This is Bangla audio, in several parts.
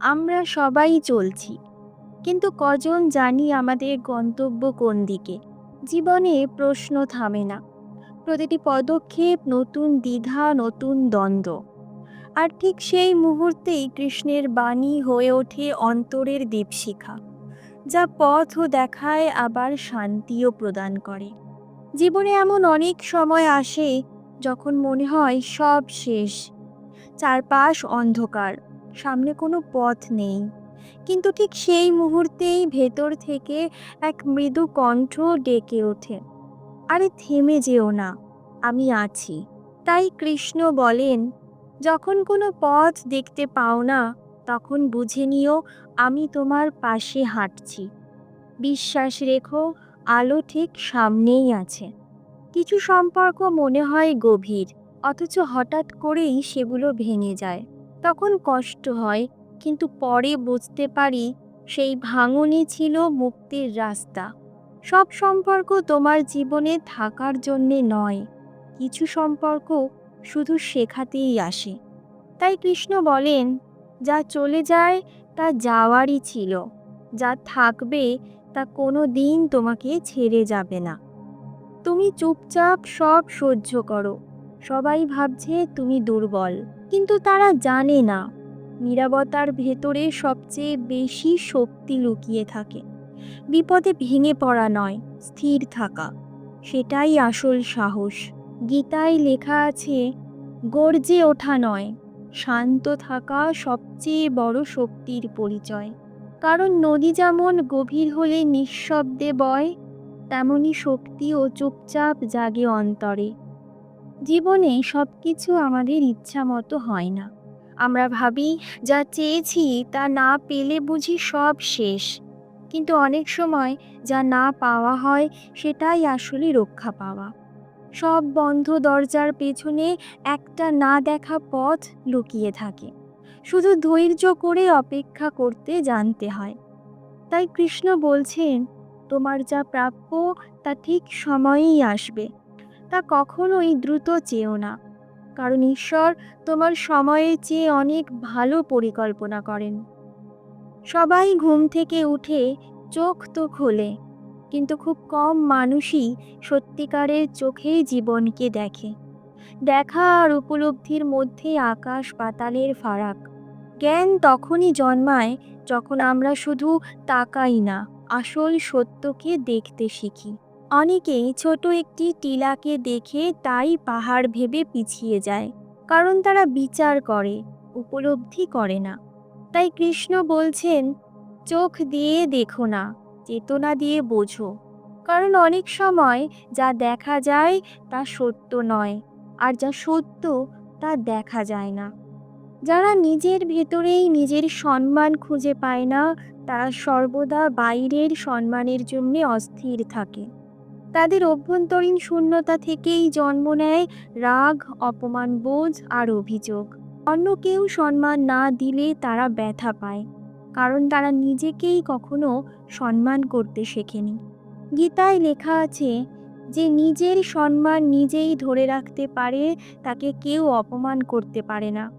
আমরা সবাই চলছি। কিন্তু কজন জানি আমাদের গন্তব্য কোন দিকে? জীবনে প্রশ্ন থামে না। প্রতিটি পদক্ষেপ নতুন দ্বিধা, নতুন দ্বন্দ্ব। আর ঠিক সেই মুহূর্তেই কৃষ্ণের বাণী হয়ে ওঠে অন্তরের দীপশিখা, যা পথও দেখায় আবার শান্তিও প্রদান করে। জীবনে এমন অনেক সময় আসে যখন মনে হয় সব শেষ। চারপাশ অন্ধকার। সামনে কোনো পথ নেই। কিন্তু ঠিক সেই মুহূর্তেই ভেতর থেকে এক মৃদু কণ্ঠ ডেকে ওঠে। আরে, থেমে যেও না, আমি আছি। তাই কৃষ্ণ বলেন, যখন কোনো পথ দেখতে পাও না, তখন বুঝে নিও আমি তোমার পাশে হাঁটছি। বিশ্বাস রেখো, আলো ঠিক সামনেই আছে। কিছু সম্পর্ক মনে হয় গভীর, অথচ হঠাৎ করেই সেগুলো ভেঙে যায়। তখন কষ্ট হয়, কিন্তু পরে বুঝতে পারি সেই ভাঙনই ছিল মুক্তির রাস্তা। সব সম্পর্ক তোমার জীবনে থাকার জন্যে নয়, কিছু সম্পর্ক শুধু শেখাতেই আসে। তাই কৃষ্ণ বলেন, যা চলে যায়, তা যাওয়ারই ছিল, যা থাকবে, তা কোনো দিন তোমাকে ছেড়ে যাবে না। তুমি চুপচাপ সব সহ্য করো, সবাই ভাবছে তুমি দুর্বল। কিন্তু তারা জানে না। নীরবতার ভেতরে সবচেয়ে বেশি শক্তি লুকিয়ে থাকে। বিপদে ভেঙে পড়া নয়, স্থির থাকা। সেটাই আসল সাহস। গীতায় লেখা আছে, গর্জে ওঠা নয়, শান্ত থাকা সবচেয়ে বড় শক্তির পরিচয়। কারণ নদী যেমন গভীর হলে নিঃশব্দে বয়, তেমনি শক্তিও চুপচাপ জাগে অন্তরে। জীবনে সব কিছু আমাদের ইচ্ছা মতো হয় না। আমরা ভাবি, যা চেয়েছি তা না পেলে বুঝি সব শেষ। কিন্তু অনেক সময় যা না পাওয়া হয়, সেটাই আসলে রক্ষা পাওয়া। সব বন্ধ দরজার পেছনে একটা না দেখা পথ লুকিয়ে থাকে। শুধু ধৈর্য করে অপেক্ষা করতে জানতে হয়। তাই কৃষ্ণ বলছেন, তোমার যা প্রাপ্য তা ঠিক সময়েই আসবে। তা কখনোই দ্রুত চেয়েও না। কারণ ঈশ্বর তোমার সময়ের চেয়ে অনেক ভালো পরিকল্পনা করেন। সবাই ঘুম থেকে উঠে চোখ তো খোলে, কিন্তু খুব কম মানুষই সত্যিকারের চোখে জীবনকে দেখে। দেখা আর উপলব্ধির মধ্যে আকাশ পাতালের ফারাক। জ্ঞান তখনই জন্মায় যখন আমরা শুধু তাকাই না, আসল সত্যকে দেখতে শিখি। অনেকেই ছোট একটি টিলাকে দেখে তাই পাহাড় ভেবে পিছিয়ে যায়, কারণ তারা বিচার করে, উপলব্ধি করে না। তাই কৃষ্ণ বলছেন, চোখ দিয়ে দেখো না, চেতনা দিয়ে বোঝো। কারণ অনেক সময় যা দেখা যায় তা সত্য নয়, আর যা সত্য তা দেখা যায় না। যারা নিজের ভেতরেই নিজের সম্মান খুঁজে পায় না, তারা সর্বদা বাইরের সম্মানের জন্য অস্থির থাকে। তাদের অভ্যন্তরীণ শূন্যতা থেকেই জন্ম নেয় রাগ, অপমান বোধ আর অভিযোগ। অন্য কেউ সম্মান না দিলে তারা ব্যথা পায়, কারণ তারা নিজেকেই কখনো সম্মান করতে শেখেনি। গীতায় লেখা আছে, যে নিজের সম্মান নিজেই ধরে রাখতে পারে, তাকে কেউ অপমান করতে পারে না।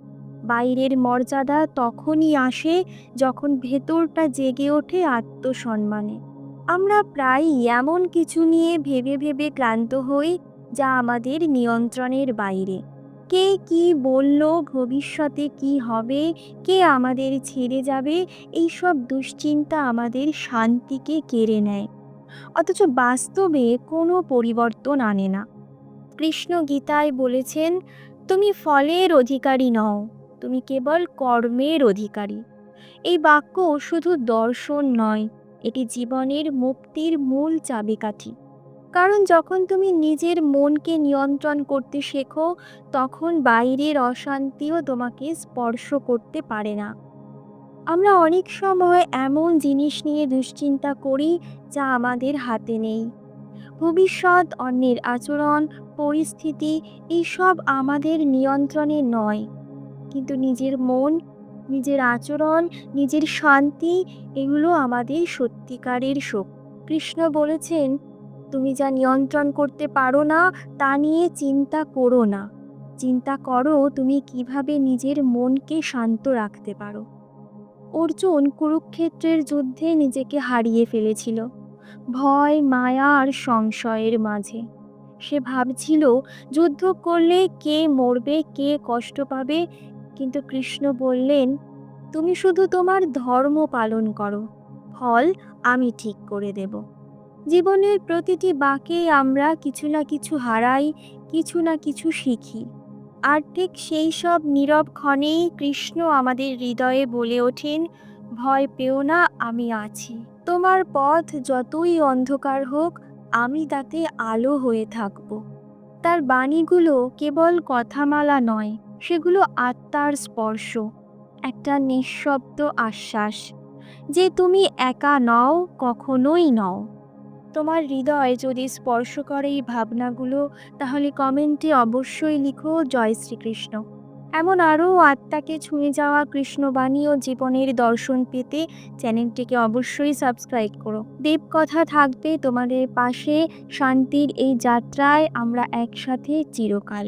বাইরের মর্যাদা তখনই আসে যখন ভেতরটা জেগে ওঠে আত্মসম্মানে। আমরা প্রায়ই এমন কিছু নিয়ে ভেবে ভেবে ক্লান্ত হই যা আমাদের নিয়ন্ত্রণের বাইরে। কে কি বলল, ভবিষ্যতে কি হবে, কে আমাদের ছেড়ে যাবে এই সব দুশ্চিন্তা আমাদের শান্তিকে কেড়ে নেয়। অথচ বাস্তবে কোনো পরিবর্তন আনে না। কৃষ্ণ গীতায় বলেছেন, তুমি ফলের অধিকারী নও, তুমি কেবল কর্মের অধিকারী। এই বাক্য শুধু দর্শন নয় এটি জীবনের মুক্তির মূল চাবিকাঠি। কারণ যখন তুমি নিজের মনকে নিয়ন্ত্রণ করতে শেখো, তখন বাইরের অশান্তিও তোমাকে স্পর্শ করতে পারে না। আমরা অনেক সময় এমন জিনিস নিয়ে দুশ্চিন্তা করি যা আমাদের হাতে নেই। ভবিষ্যৎ, অন্যের আচরণ, পরিস্থিতি, এইসব আমাদের নিয়ন্ত্রণে নয়। কিন্তু নিজের মন নিজের আচরণ, নিজের শান্তি, এগুলো আমাদের সত্যিকারের শোক। কৃষ্ণ বলেছেন, তুমি যা নিয়ন্ত্রণ করতে পারো না, তা নিয়ে চিন্তা করো না। চিন্তা করো তুমি কীভাবে নিজের মনকে শান্ত রাখতে পারো। অর্জুন কুরুক্ষেত্রের যুদ্ধে নিজেকে হারিয়ে ফেলেছিল। ভয়, মায়া আর সংশয়ের মাঝে। সে ভাবছিল, যুদ্ধ করলে কে মরবে, কে কষ্ট পাবে কিন্তু কৃষ্ণ বললেন, তুমি শুধু তোমার ধর্ম পালন করো, ফল আমি ঠিক করে দেব। জীবনের প্রতিটি বাঁকে আমরা কিছু না কিছু হারাই, কিছু না কিছু শিখি। আর ঠিক সেই সব নীরব ক্ষণেই কৃষ্ণ আমাদের হৃদয়ে বলে ওঠেন, ভয় পেও না, আমি আছি। তোমার পথ যতই অন্ধকার হোক, আমি তাতে আলো হয়ে থাকব। তার বাণীগুলো কেবল কথামালা নয় সেগুলো আত্মার স্পর্শ, একটা নিঃশব্দ আশ্বাস যে তুমি একা নও, কখনোই নও। তোমার হৃদয় যদি স্পর্শ করে এই ভাবনাগুলো, তাহলে কমেন্টে অবশ্যই লিখো, জয় শ্রীকৃষ্ণ। এমন আরও আত্মাকে ছুঁয়ে যাওয়া কৃষ্ণবাণী ও জীবনের দর্শন পেতে চ্যানেলটিকে অবশ্যই সাবস্ক্রাইব করো। দেবকথা থাকবে তোমাদের পাশে, শান্তির এই যাত্রায় আমরা একসাথে চিরকাল।